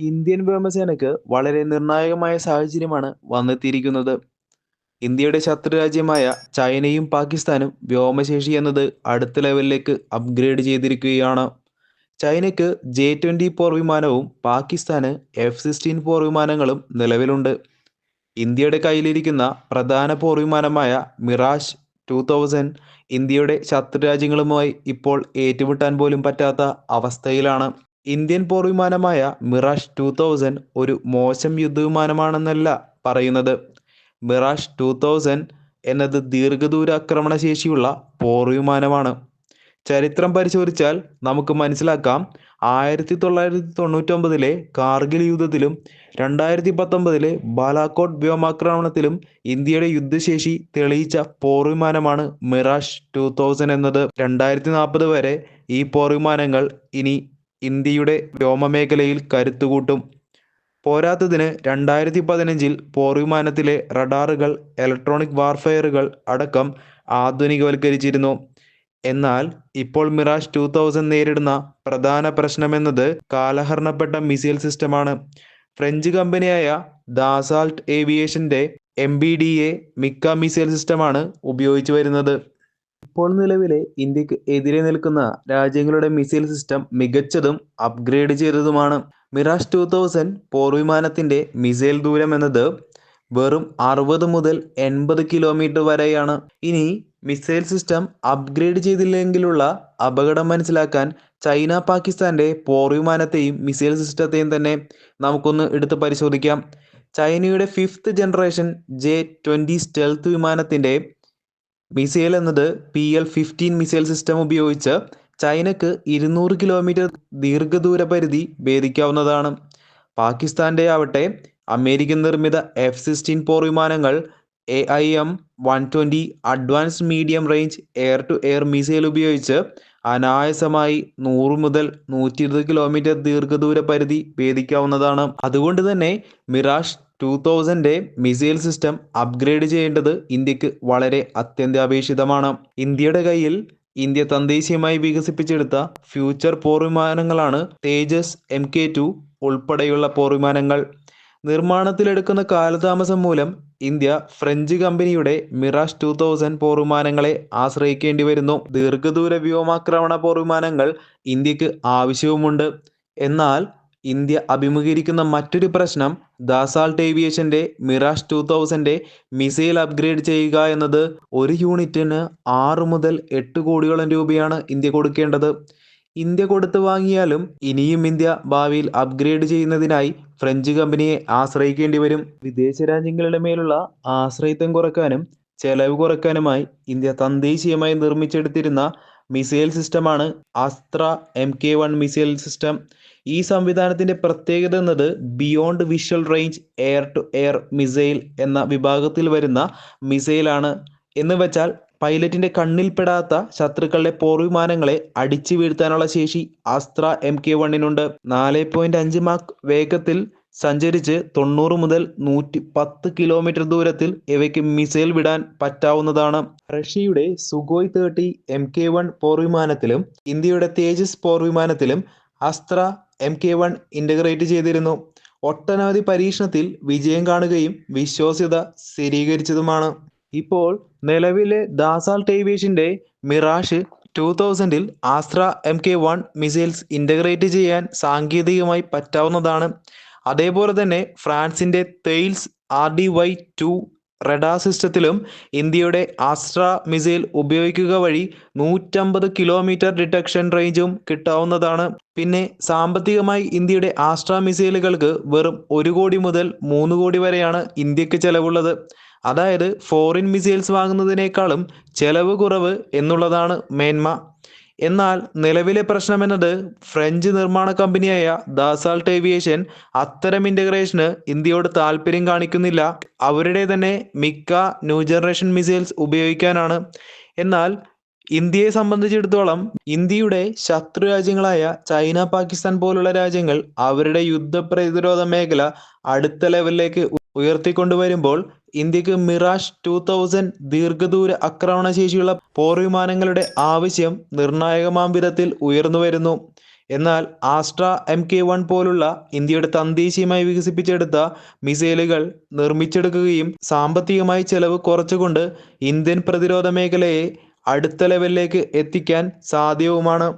Indian വ്യോമസേനയ്ക്ക് വളരെ നിർണായകമായ സാഹചര്യമാണ് വന്നെത്തിയിരിക്കുന്നത്. ഇന്ത്യയുടെ ശത്രുരാജ്യമായ ചൈനയും പാകിസ്ഥാനും വ്യോമശേഷി എന്നത് അടുത്ത ലെവലിലേക്ക് അപ്ഗ്രേഡ് ചെയ്തിരിക്കുകയാണ്. ചൈനയ്ക്ക് ജെ ട്വന്റി പോർവിമാനവും പാകിസ്ഥാന് എഫ് സിക്സ്റ്റീൻ പോർവിമാനങ്ങളും നിലവിലുണ്ട്. ഇന്ത്യയുടെ കയ്യിലിരിക്കുന്ന പ്രധാന പോർ വിമാനമായ മിറാഷ് ടു തൗസൻഡ് ഇന്ത്യയുടെ ശത്രുരാജ്യങ്ങളുമായി ഇപ്പോൾ ഏറ്റുമുട്ടാൻ പോലും പറ്റാത്ത അവസ്ഥയിലാണ്. ഇന്ത്യൻ പോർവിമാനമായ മിറാഷ് ടു തൗസൻഡ് ഒരു മോശം യുദ്ധവിമാനമാണെന്നല്ല പറയുന്നത്. മിറാഷ് ടു തൗസൻഡ് എന്നത് ദീർഘദൂര ആക്രമണ ശേഷിയുള്ള പോർവിമാനമാണ്. ചരിത്രം പരിശോധിച്ചാൽ നമുക്ക് മനസ്സിലാക്കാം ആയിരത്തി തൊള്ളായിരത്തി തൊണ്ണൂറ്റൊമ്പതിലെ കാർഗിൽ യുദ്ധത്തിലും രണ്ടായിരത്തി പത്തൊമ്പതിലെ ബാലാക്കോട്ട് വ്യോമാക്രമണത്തിലും ഇന്ത്യയുടെ യുദ്ധശേഷി തെളിയിച്ച പോർവിമാനമാണ് മിറാഷ് ടു തൗസൻഡ് എന്നത്. രണ്ടായിരത്തി നാൽപ്പത് വരെ ഈ പോർവിമാനങ്ങൾ ഇനി ഇന്ത്യയുടെ വ്യോമമേഖലയിൽ കരുത്തുകൂട്ടും. പോരാത്തതിന് രണ്ടായിരത്തി പതിനഞ്ചിൽ പോർവിമാനത്തിലെ റഡാറുകൾ ഇലക്ട്രോണിക് വാർഫെയറുകൾ അടക്കം ആധുനികവൽക്കരിച്ചിരുന്നു. എന്നാൽ ഇപ്പോൾ മിറാഷ് ടു തൗസൻഡ് നേരിടുന്ന പ്രധാന പ്രശ്നമെന്നത് കാലഹരണപ്പെട്ട മിസൈൽ സിസ്റ്റമാണ്. ഫ്രഞ്ച് കമ്പനിയായ Dassault ഏവിയേഷന്റെ M B D A MICA missile സിസ്റ്റമാണ് ഉപയോഗിച്ചു വരുന്നത്. ഇപ്പോൾ നിലവിലെ ഇന്ത്യയ്ക്ക് എതിരെ നിൽക്കുന്ന രാജ്യങ്ങളുടെ മിസൈൽ സിസ്റ്റം മികച്ചതും അപ്ഗ്രേഡ് ചെയ്തതുമാണ്. മിറാഷ് ടു തൗസൻഡ് പോർവിമാനത്തിന്റെ മിസൈൽ ദൂരം എന്നത് വെറും അറുപത് മുതൽ എൺപത് കിലോമീറ്റർ വരെയാണ്. ഇനി മിസൈൽ സിസ്റ്റം അപ്ഗ്രേഡ് ചെയ്തില്ലെങ്കിലുള്ള അപകടം മനസ്സിലാക്കാൻ ചൈന പാകിസ്ഥാന്റെ പോർവിമാനത്തെയും മിസൈൽ സിസ്റ്റത്തെയും തന്നെ നമുക്കൊന്ന് എടുത്ത് പരിശോധിക്കാം. ചൈനയുടെ fifth generation J twenty stealth വിമാനത്തിന്റെ മിസൈൽ എന്നത് P L fifteen missile system ഉപയോഗിച്ച് ചൈനക്ക് ഇരുന്നൂറ് കിലോമീറ്റർ ദീർഘദൂര പരിധി ഭേദിക്കാവുന്നതാണ്. പാകിസ്ഥാന്റെയാവട്ടെ അമേരിക്കൻ നിർമ്മിത എഫ് സിക്സ്റ്റീൻ പോർ വിമാനങ്ങൾ A I M one twenty advanced medium range air to air missile ഉപയോഗിച്ച് അനായാസമായി നൂറ് മുതൽ നൂറ്റി ഇരുപത് കിലോമീറ്റർ ദീർഘദൂര പരിധി ഭേദിക്കാവുന്നതാണ്. അതുകൊണ്ട് തന്നെ Mirage two thousand missile system upgrade ചെയ്യേണ്ടത് ഇന്ത്യയ്ക്ക് വളരെ അത്യന്താപേക്ഷിതമാണ്. ഇന്ത്യയുടെ കയ്യിൽ ഇന്ത്യ തദ്ദേശീയമായി വികസിപ്പിച്ചെടുത്ത ഫ്യൂച്ചർ പോർവിമാനങ്ങളാണ് തേജസ് എം കെ ടു ഉൾപ്പെടെയുള്ള പോർവിമാനങ്ങൾ. നിർമ്മാണത്തിലെടുക്കുന്ന കാലതാമസം മൂലം ഇന്ത്യ ഫ്രഞ്ച് കമ്പനിയുടെ മിറാഷ് ടു തൗസൻഡ് പോർവിമാനങ്ങളെ ആശ്രയിക്കേണ്ടി വരുന്നു. ദീർഘദൂര വ്യോമാക്രമണ പോർവിമാനങ്ങൾ ഇന്ത്യയ്ക്ക് ആവശ്യവുമുണ്ട്. എന്നാൽ ഇന്ത്യ അഭിമുഖീകരിക്കുന്ന മറ്റൊരു പ്രശ്നം Dassault ഏവിയേഷന്റെ Mirage two thousand missile upgrade ചെയ്യുക എന്നത് ഒരു യൂണിറ്റിന് ആറ് മുതൽ എട്ട് കോടിയോളം രൂപയാണ് ഇന്ത്യ കൊടുക്കേണ്ടത്. ഇന്ത്യ കൊടുത്തു വാങ്ങിയാലും ഇനിയും ഇന്ത്യ ഭാവിയിൽ അപ്ഗ്രേഡ് ചെയ്യുന്നതിനായി ഫ്രഞ്ച് കമ്പനിയെ ആശ്രയിക്കേണ്ടി വരും. വിദേശ രാജ്യങ്ങളുടെ മേലുള്ള ആശ്രയത്വം കുറയ്ക്കാനും ചെലവ് കുറയ്ക്കാനുമായി ഇന്ത്യ തദ്ദേശീയമായി നിർമ്മിച്ചെടുത്തിരുന്ന മിസൈൽ സിസ്റ്റമാണ് Astra M K one missile system. ഈ സംവിധാനത്തിന്റെ പ്രത്യേകത എന്നത് beyond visual range air to air missile എന്ന വിഭാഗത്തിൽ വരുന്ന മിസൈലാണ്. എന്ന് വെച്ചാൽ പൈലറ്റിന്റെ കണ്ണിൽപ്പെടാത്ത ശത്രുക്കളുടെ പോർവിമാനങ്ങളെ അടിച്ചു വീഴ്ത്താനുള്ള ശേഷി അസ്ത്ര എം കെ വണ്ണിനുണ്ട്. നാല് പോയിന്റ് അഞ്ച് മാർക്ക് വേഗത്തിൽ സഞ്ചരിച്ച് തൊണ്ണൂറ് മുതൽ നൂറ്റി പത്ത് കിലോമീറ്റർ ദൂരത്തിൽ ഇവയ്ക്ക് മിസൈൽ വിടാൻ പറ്റാവുന്നതാണ്. റഷ്യയുടെ Sukhoi thirty M K one പോർവിമാനത്തിലും ഇന്ത്യയുടെ Tejas പോർവിമാനത്തിലും Astra M K one integrate ചെയ്തിരുന്നു. ഒട്ടനവധി പരീക്ഷണത്തിൽ വിജയം കാണുകയും വിശ്വാസ്യത സ്ഥിരീകരിച്ചതുമാണ്. ഇപ്പോൾ നിലവിലെ ദാസാൾട്ട് ഏവിയേഷന്റെ Mirage two തൗസൻഡിൽ Astra M K one missiles integrate ചെയ്യാൻ സാങ്കേതികമായി പറ്റാവുന്നതാണ്. അതേപോലെ തന്നെ ഫ്രാൻസിന്റെ Thales R D Y two radar സിസ്റ്റത്തിലും ഇന്ത്യയുടെ ആസ്ട്ര മിസൈൽ ഉപയോഗിക്കുക വഴി നൂറ്റമ്പത് കിലോമീറ്റർ ഡിറ്റക്ഷൻ റേഞ്ചും കിട്ടാവുന്നതാണ്. പിന്നെ സാമ്പത്തികമായി ഇന്ത്യയുടെ ആസ്ട്ര മിസൈലുകൾക്ക് വെറും ഒരു കോടി മുതൽ മൂന്ന് കോടി വരെയാണ് ഇന്ത്യയ്ക്ക് ചെലവുള്ളത്. അതായത് ഫോറിൻ മിസൈൽസ് വാങ്ങുന്നതിനേക്കാളും ചെലവ് കുറവ് എന്നുള്ളതാണ് മേന്മ. എന്നാൽ നിലവിലെ പ്രശ്നമെന്നത് ഫ്രഞ്ച് നിർമ്മാണ കമ്പനിയായ ദാസാൾട്ട് ഏവിയേഷൻ അത്തരം ഇന്റഗ്രേഷന് ഇന്ത്യയോട് താല്പര്യം കാണിക്കുന്നില്ല. അവരുടെ തന്നെ മിക്ക ന്യൂ ജനറേഷൻ മിസൈൽസ് ഉപയോഗിക്കാനാണ്. എന്നാൽ ഇന്ത്യയെ സംബന്ധിച്ചിടത്തോളം ഇന്ത്യയുടെ ശത്രു രാജ്യങ്ങളായ ചൈന പാകിസ്ഥാൻ പോലുള്ള രാജ്യങ്ങൾ അവരുടെ യുദ്ധ പ്രതിരോധ മേഖല അടുത്ത ലെവലിലേക്ക് ഉയർത്തിക്കൊണ്ടുവരുമ്പോൾ ഇന്ത്യയ്ക്ക് മിറാഷ് ടു തൗസൻഡ് ദീർഘദൂര ആക്രമണ ശേഷിയുള്ള പോർവിമാനങ്ങളുടെ ആവശ്യം നിർണായകമാം വിധത്തിൽ ഉയർന്നു വരുന്നു. എന്നാൽ ആസ്ട്ര എം കെ വൺ പോലുള്ള ഇന്ത്യയുടെ തദ്ദേശീയമായി വികസിപ്പിച്ചെടുത്ത മിസൈലുകൾ നിർമ്മിച്ചെടുക്കുകയും സാമ്പത്തികമായി ചെലവ് കുറച്ചുകൊണ്ട് ഇന്ത്യൻ പ്രതിരോധ മേഖലയെ അടുത്ത ലെവലിലേക്ക് എത്തിക്കാൻ സാധ്യവുമാണ്.